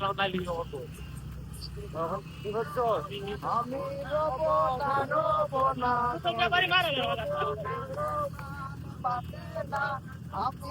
আমি রব বাঁচে না আমি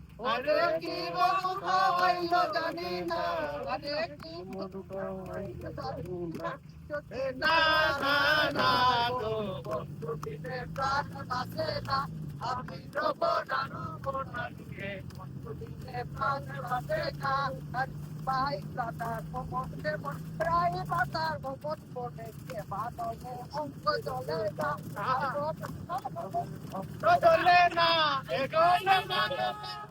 কি মধু খাওয়াইলো জানি না। কি মধু খাওয়াইলো জানি প্রায় পাতার মন মনে কে বাদল অঙ্ক চলে না চলে না।